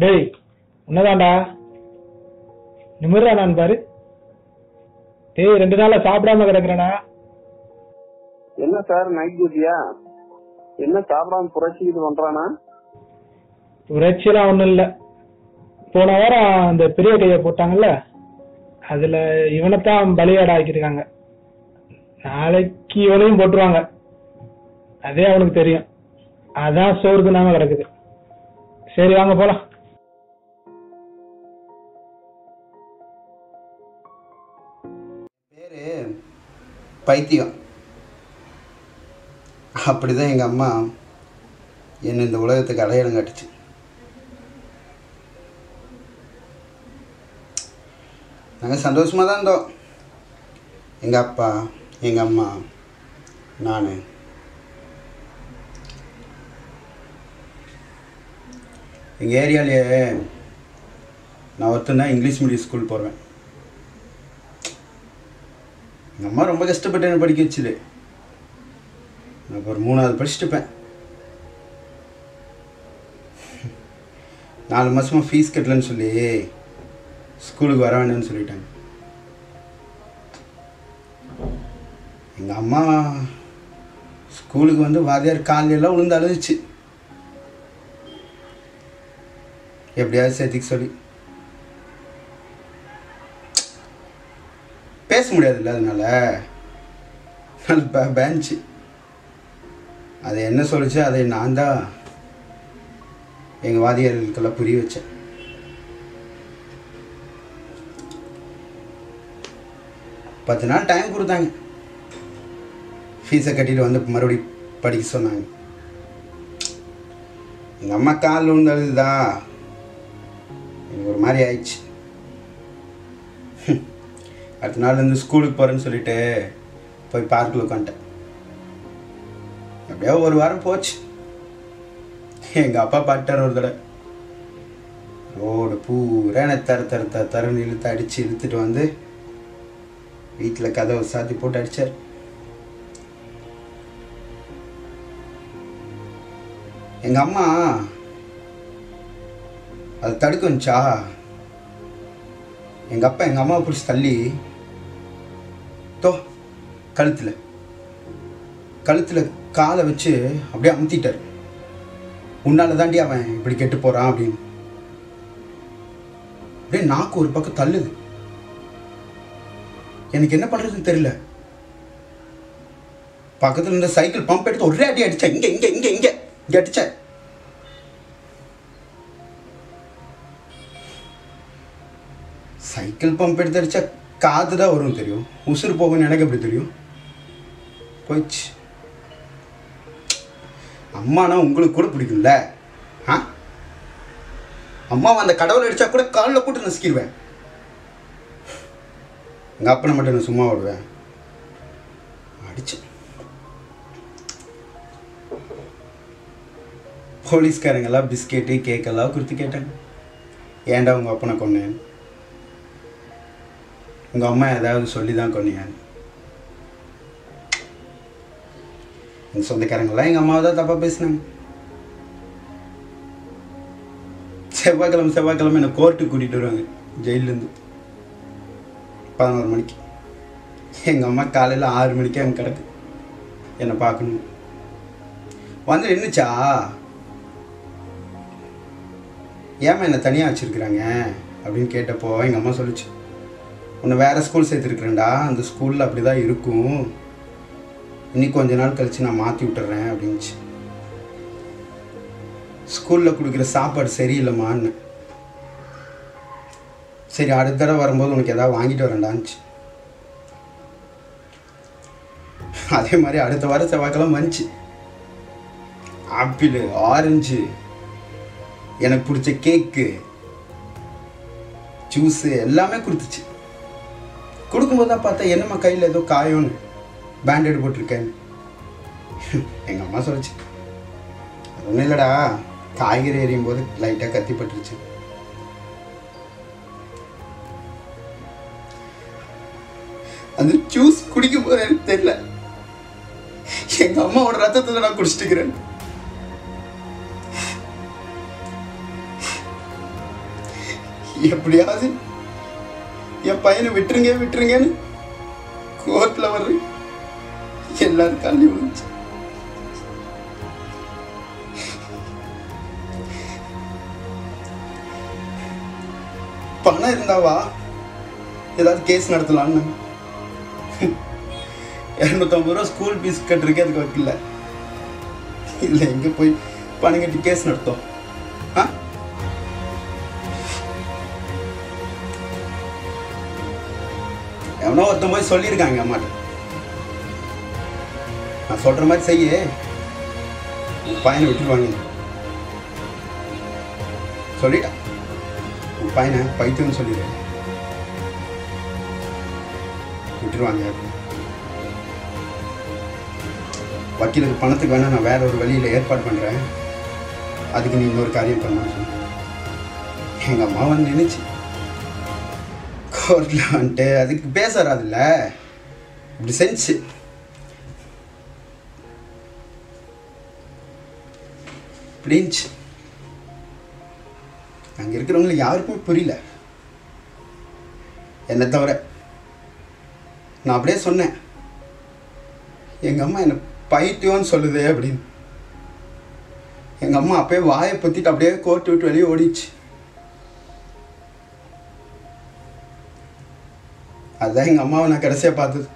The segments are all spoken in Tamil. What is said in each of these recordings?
டேய் உன்னதான்டா. நிமிர்றா நான் பாரு. டேய் ரெண்டு நாளா சாப்பிடாம கிடக்குறேனா? என்ன சார் நைட் டியூட்டியா என்ன சாப்பிடாம புரட்சி இது பண்றானா புரட்சிலாம் ஒண்ணும் இல்ல. போன வாரம் அந்த பெரிய கைய போட்டாங்கல்ல அதுல இவனைத்தான் பலியாட ஆக்கியிருக்காங்க நாளைக்கு இவனையும் போட்டுருவாங்க. அதே அவனுக்கு தெரியும். அதான் சோறு தின்னாம கிடக்குது. சரி வாங்க போலாம். பைத்தியம். அப்படி தான் எங்கள் அம்மா என்னை இந்த உலகத்துக்கு அடையாளம் காட்டுச்சு. நாங்கள் சந்தோஷமாக தான் இருந்தோம் எங்கள் அப்பா எங்கள் அம்மா நான். எங்கள் ஏரியாவிலேயே நான் ஒருத்தன் இங்கிலீஷ் மீடியம் ஸ்கூல் போடுவேன் எங்கள் அம்மா ரொம்ப கஷ்டப்பட்டு என்னை படிக்க வச்சுது. நான் ஒரு மூணாவது படிச்சுட்டுப்பேன். நாலு மாதமாக ஃபீஸ் கட்டலன்னு சொல்லி ஸ்கூலுக்கு வர வேண்டாம்னு சொல்லிட்டாங்க. எங்கள் அம்மா ஸ்கூலுக்கு வந்து வாத்தியார் காலையெல்லாம் விழுந்து அழுதுச்சு. எப்படியாவது சேர்த்துக்க சொல்லி பேச முடியாதுல்ல அதனால. நல்ல பேஞ்சு அது என்ன சொல்லுச்சு? அதை நான் தான் எங்கள் வாதியார்களுக்கெல்லாம் புரிய வச்சேன். பத்து நாள் டைம் கொடுத்தாங்க. ஃபீஸை கட்டிட்டு வந்து மறுபடியும் படிக்க சொன்னாங்க. எங்கள் அம்மா கால் விழுந்து எனக்கு ஒரு மாதிரி ஆயிடுச்சு. அடுத்த நாள் வந்து ஸ்கூலுக்கு போகிறேன்னு சொல்லிட்டு போய் பார்க்கில் உட்காந்துட்டேன் அப்படியே ஒரு வாரம் போச்சு. எங்கள் அப்பா பாட்டார் ஒரு தடவை. ரோடு பூரா என்னை தர தர தர தரன்னு இழுத்து அடித்து இழுத்துட்டு வந்து வீட்டில் கதவை சாத்தி போட்டு அடித்தார் எங்கள் அம்மா அது தடுக்க வந்துச்சா எங்கள் அப்பா எங்கள் அம்மாவை பிடிச்சி தள்ளி தோ கழுத்தில். கழுத்தில் காலை வச்சு அப்படியே அமுத்திட்டார். உன்னால் தாண்டி அவன் இப்படி கெட்டு போகிறான் அப்படின்னு. அப்படியே நாக்கு ஒரு பக்கம் தள்ளுது. எனக்கு என்ன பண்ணுறதுன்னு தெரியல. பக்கத்தில் இருந்த சைக்கிள் பம்ப் எடுத்து ஒரே அடி அடித்தேன் இங்கே இங்கே இங்கே இங்கே இங்கே அடித்தேன் சைக்கிள் பம்ப் எடுத்து அடித்தா காற்று தான் வரும் தெரியும். உசுறு போகும்னு எனக்கு எப்படி தெரியும்? போயிடுச்சு அம்மானா உங்களுக்கு கூட பிடிக்கும்ல? ஆ? அம்மாவை அந்த கடவுளை அடித்தா கூட காலில் போட்டு நசுக்கிடுவேன் எங்கள் அப்பனை மட்டும் நான் சும்மா விடுவேன் அடித்தேன் போலீஸ்காரங்கெல்லாம் பிஸ்கெட்டு கேக்கெல்லாம் கொடுத்து கேட்டாங்க. ஏன்டா உங்கள் அப்பனை கொண்டேன் உங்கள் அம்மா ஏதாவது சொல்லி தான் கொண்டீங்க எங்கள் சொந்தக்காரங்களாம் எங்கள் அம்மாவை தான் தப்பாக பேசினாங்க. செவ்வாய்க்கிழமை செவ்வாய்க்கிழமை என்னை கோர்ட்டுக்கு கூட்டிகிட்டு வருவாங்க ஜெயிலேருந்து. பதினோரு மணிக்கு. எங்கள் அம்மா காலையில் ஆறு மணிக்கே அங்கே கிடக்கு. என்னை பார்க்கணும். வந்து நின்றுச்சா ஏம்மா என்னை தனியாக வச்சுருக்குறாங்க? அப்படின்னு கேட்டப்போ எங்கள் அம்மா சொல்லிச்சு. உன்னை வேறு ஸ்கூல் சேர்த்துருக்குறேன்டா. அந்த ஸ்கூலில் அப்படி தான் இருக்கும். இன்னைக்கு கொஞ்ச நாள் கழித்து நான் மாற்றி விட்டுறேன் அப்படின்ச்சு ஸ்கூலில் கொடுக்குற சாப்பாடு சரியில்லைம்மான்னு. சரி அடுத்த தடவை வரும்போது உனக்கு எதாவது வாங்கிட்டு வரேன்டான்ச்சு அதே மாதிரி அடுத்த வாரம் செவ்வாய்க்கெல்லாம் வந்துச்சு. ஆப்பிள் ஆரஞ்சு எனக்கு பிடிச்ச கேக்கு ஜூஸு எல்லாமே கொடுத்துச்சு. கொடுக்கும்போது தான் பார்த்தா என்னம்மா கையில் ஏதோ காயம்னு பேண்டேட் போட்டிருக்கேன் எங்கள் அம்மா சொல்லிச்சு. அது ஒன்றும் இல்லைடா. காய்கறி எறியும் போது லைட்டாக கத்தி பட்டுருச்சு. அந்த ஜூஸ் குடிக்கும் போது எனக்கு தெரியல. எங்கள் அம்மாவோட ரத்தத்தை நான் குடிச்சிட்டுக்கிறேன். எப்படியாவது என் பையனை விட்டுருங்க விட்டுருங்கன்னு கோர்ட்டில் வர்ற எல்லாரும் கல்வி விழுந்துச்சு. பணம் இருந்தாவா ஏதாவது கேஸ் நடத்தலான்னு. இரநூத்தம்பது ரூபா ஸ்கூல் ஃபீஸ் கட்டுறதுக்கே அதுக்கு வைக்கல இல்லை. எங்கே போய் பணம் கட்டி கேஸ் நடத்தும். எவனோ ஒருத்தன் போய் சொல்லியிருக்காங்க அம்மாட்ட. நான் சொல்கிற மாதிரி செய்ய. உன் பையனை விட்டுருவாங்க சொல்லிட்டான் உன் பையனை பைத்தியம்னு சொல்லிடு. விட்டுருவாங்க வக்கீலுக்கு பணத்துக்கு வேணால் நான் வேற ஒரு வழியில் ஏற்பாடு பண்ணுறேன் அதுக்கு நீ இன்னொரு காரியம் பண்ணணும்னு சொன்னேன் எங்கள் அம்மா வந்து நினைச்சு கோர்ட்டில் வந்துட்டு அதுக்கு பேச வராதுல்ல இப்படி செஞ்சு. இப்படின்ச்சு அங்கே இருக்கிறவங்களுக்கு யாருக்குமே புரியல. என்னை தவிர. நான் அப்படியே சொன்னேன். எங்கள் அம்மா என்னை பைத்தியம்னு சொல்லுதே அப்படின்னு. எங்கள் அம்மா அப்பயே வாயை பற்றிட்டு அப்படியே கோர்ட்டு விட்டு வெளியே ஓடிச்சு அதுதான் எங்கள் அம்மாவை நான் கடைசியாக பார்த்தது.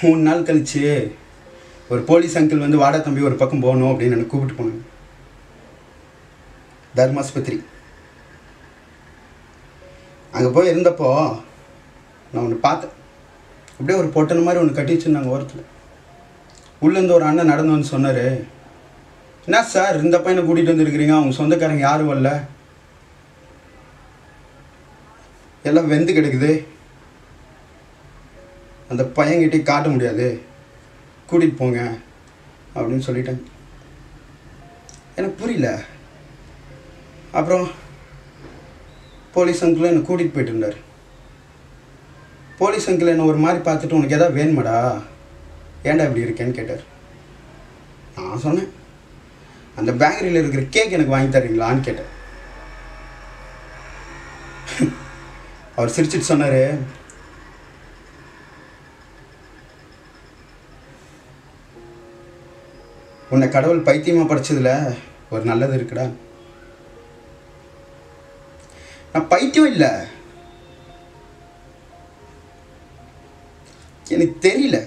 மூணு நாள் கழிச்சு ஒரு போலீஸ் அங்கிள் வந்து வாடா தம்பி ஒரு பக்கம் போகணும் அப்படின்னு எனக்கு கூப்பிட்டு போனாங்க. தர்மாஸ்பத்திரி. அங்கே போய் இருந்தப்போ நான் ஒன்று பார்த்தேன். அப்படியே ஒரு பொட்டன மாதிரி ஒன்று கட்டி வச்சுருந்தாங்க ஓரத்தில். உள்ளேருந்து ஒரு அண்ணன் நடந்து வந்து சொன்னார். என்ன சார் இந்த பையனை கூட்டிகிட்டு வந்துருக்கிறீங்க? அவங்க சொந்தக்காரங்க யாரும் வரல. எல்லாம் வெந்து கிடக்குது. அந்த பையன்கிட்டே காட்ட முடியாது. கூட்டிகிட்டு போங்க அப்படின்னு சொல்லிட்டேன். எனக்கு புரியல. அப்புறம் போலீஸ் அங்கிள் என்னை கூட்டிகிட்டு போயிட்டு இருந்தார். போலீஸ் அங்கிள் என்னை ஒரு மாதிரி பார்த்துட்டு உனக்கு எதாவது வேணுமாடா? ஏன்டா இப்படி இருக்கேன்னு கேட்டார். நான் சொன்னேன். அந்த பேக்கரியில் இருக்கிற கேக் எனக்கு வாங்கி தரீங்களான்னு கேட்டேன். அவர் சிரிச்சிட்டு சொன்னார் உன்னை கடவுள் பைத்தியமாக படித்ததில் ஒரு நல்லது இருக்குடா. நான் பைத்தியம் இல்லை. எனக்கு தெரியல.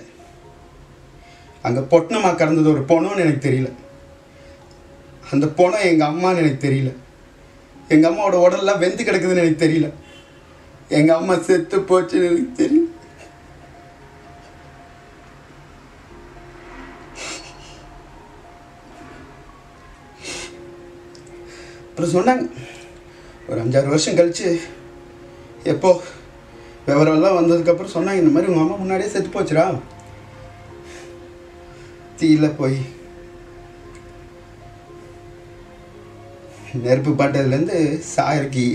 அங்கே பொட்டணமா கறந்தது ஒரு பொண்ணுன்னு எனக்கு தெரியல. அந்த பொணம் எங்கள் அம்மான்னு எனக்கு தெரியல. எங்கள் அம்மாவோட உடல்லாம் வெந்து கிடக்குதுன்னு எனக்கு தெரியல. எங்கள் அம்மா செத்து போச்சுன்னு எனக்கு தெரியல. அப்புறம் சொன்னாங்க ஒரு அஞ்சாறு வருஷம் கழிச்சு எப்போ விவரம்லாம் வந்ததுக்கப்புறம் சொன்னாங்க இந்த மாதிரி உங்கள் அம்மா முன்னாடியே செத்து போச்சுடா. தீயில போய் நெருப்பு பாட்டதுலேருந்து சாயருக்கு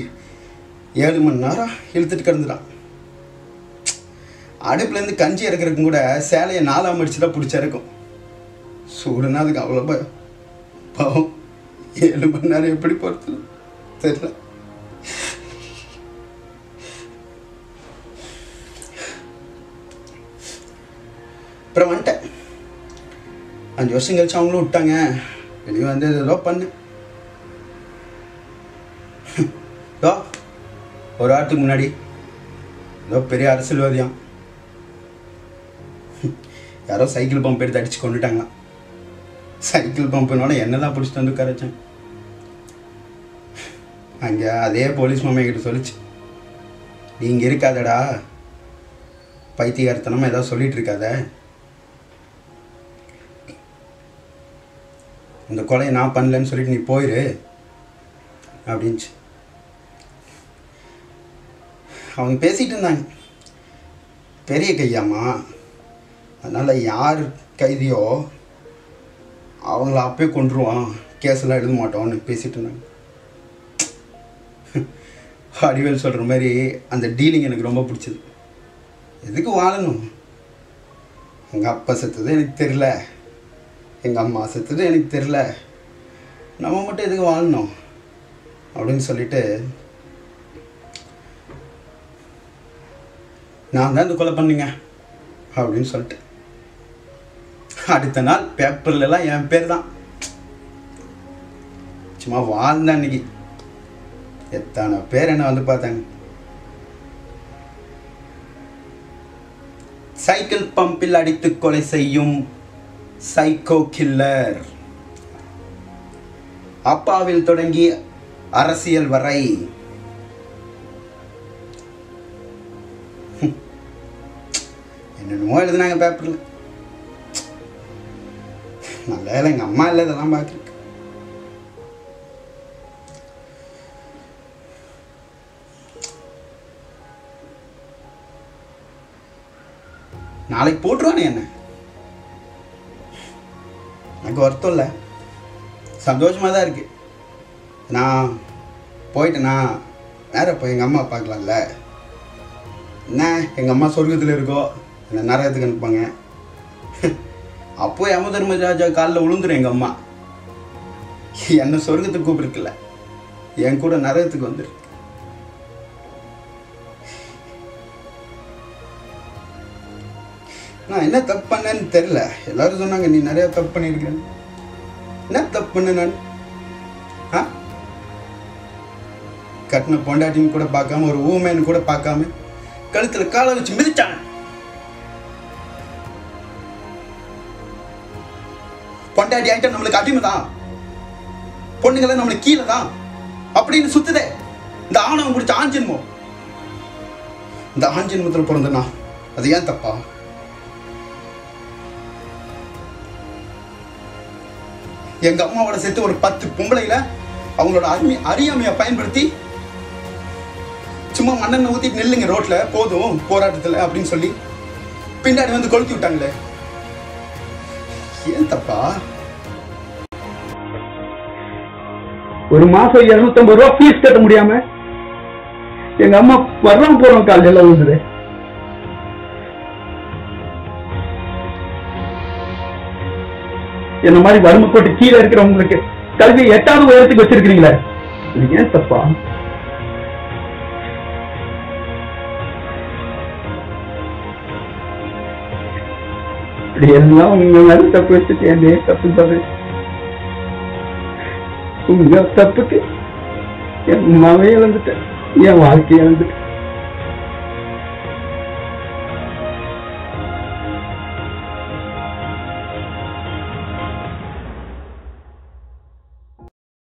ஏழு மணி நேரம் இழுத்துட்டு கிடந்துட்டான். அடுப்புலேருந்து கஞ்சி இறக்குறதுக்கும் கூட சேலையை நாலாம் அடிச்சு தான் பிடிச்சா இருக்கும். சூடுனா அதுக்கு அவ்வளோ பயம் பாவம். ஏழு மணி நேரம் எப்படி பொறுத்து தெரியல. அப்புறம் வந்துட்டேன். அஞ்சு வருஷம் கழிச்சு அவங்களும் விட்டாங்க. வெளியே வந்து ஏதோ பண்ணு. இதோ ஒரு வாரத்துக்கு முன்னாடி. ஏதோ பெரிய அரசியல்வாதியாம். யாரோ சைக்கிள் பம்ப் எடுத்து அடிச்சு கொண்டுட்டாங்க சைக்கிள் பம்புனால என்ன தான் பிடிச்சிட்டு வந்து உட்காரச்சேன் அங்கே அதே போலீஸ் மாமா கிட்ட சொல்லிச்சு. நீங்கள் இருக்காதடா. பைத்தியகாரத்தனமாக ஏதாவது சொல்லிட்டு இருக்காத. இந்த கொலையை நான் பண்ணலன்னு சொல்லிட்டு நீ போயிரு. அப்படின்ச்சு அவங்க பேசிகிட்டு இருந்தாங்க. பெரிய கையாம்மா. அதனால் யார் கைதியோ அவங்கள அப்பயே கொண்டுருவான் கேஸெல்லாம் எழுத மாட்டோம்னு பேசிகிட்டு இருந்தாங்க. அடிவேல் சொல்கிற மாதிரி அந்த டீலிங் எனக்கு ரொம்ப பிடிச்சது. எதுக்கு வாழணும்? எங்கள் அப்பா செத்தது எனக்கு தெரில எங்கள் அம்மா செத்தது எனக்கு தெரில நம்ம மட்டும் எதுக்கு வாழணும்? அப்படின்னு சொல்லிட்டு நான் தான் இந்த கொலை பண்ணுங்க அப்படின்னு சொல்லிட்டு. அடுத்த நாள் பேப்பர்லலாம் என் பேர் தான். சும்மா வாழ்ந்தேன் அன்னைக்கு. எத்தனை பேர் என்ன வந்து பார்த்தாங்க. சைக்கிள் பம்பில் அடித்து கொலை செய்யும் சைக்கோ கில்லர் அப்பாவில் தொடங்கி அரசியல் வரை என்னென்னமோ எழுதுனாங்க பேப்பரில். நல்ல வேலை எங்கள் அம்மா இல்லை இதெல்லாம் பார்த்துருக்கு. நாளைக்கு போட்டுருவானே என்ன? எனக்கு வருத்தம் இல்லை. சந்தோஷமாக தான் இருக்கு. நான் போயிட்டேனா வேற போய் எங்கள் அம்மா பார்க்கலாம்ல. என்ன எங்கள் அம்மா சொர்க்கத்தில் இருக்கோ? என்ன நரகத்துக்கு அனுப்பாங்க அப்போ யம தர்மராஜா காலில் விழுந்துரும் எங்கள் அம்மா. என்னை சொர்க்கத்துக்கு கூப்பிட்டுருக்குல்ல என் கூட நரகத்துக்கு வந்துரு. நான் என்ன தப்பு பண்ணேன்னு தெரில எல்லாரும் சொன்னாங்க நீ நிறையா தப்பு பண்ணியிருக்கேன்னு என்ன தப்பு பண்ண நான்? ஆ? கட்டின பொண்டாட்டின்னு கூட பார்க்காம ஒரு ஊமேன்னு கூட பார்க்காம கழுத்தில் காலை வச்சு மிதிச்சாங்க. பொண்டாட்டி ஆயிட்டா நம்மளுக்கு அடிமை தான் பொண்ணுங்களை நம்மளுக்கு கீழே தான் அப்படின்னு சுத்துதே. இந்த ஆணவம் பிடிச்ச ஆஞ்சன்மம் இந்த ஆஞ்சன்மத்தில் பிறந்தனா? அது ஏன் தப்பா? எங்க அம்மாவோட சேர்த்து ஒரு பத்து பொம்பளையில அவங்களோட அருமை அறியாமையை பயன்படுத்தி சும்மா மண்ணெண்ணை ஊற்றிட்டு நில்லுங்க ரோட்ல போதும் போராட்டத்தில் அப்படின்னு சொல்லி பின்னாடி வந்து கொளுத்தி விட்டாங்களே. ஏன்தப்பா ஒரு மாசம் இருநூத்தம்பது ரூபா ஃபீஸ் கட்ட முடியாம எங்க அம்மா வர்றோம் போறோம் காலையில வந்துடு என்ன மாதிரி வறுமைப்பட்டு கீழே இருக்கிறவங்களுக்கு கல்வி எட்டாவது உயரத்துக்கு வச்சிருக்கீங்களே ஏன் தப்பா? இப்படி எல்லாம் உங்க மேல தப்பு வச்சுட்டு என்னையே தப்பு தப்பு உங்க தப்புக்கு என் அம்மாவே இழந்துட்டேன் என் வாழ்க்கையை இழந்துட்டேன்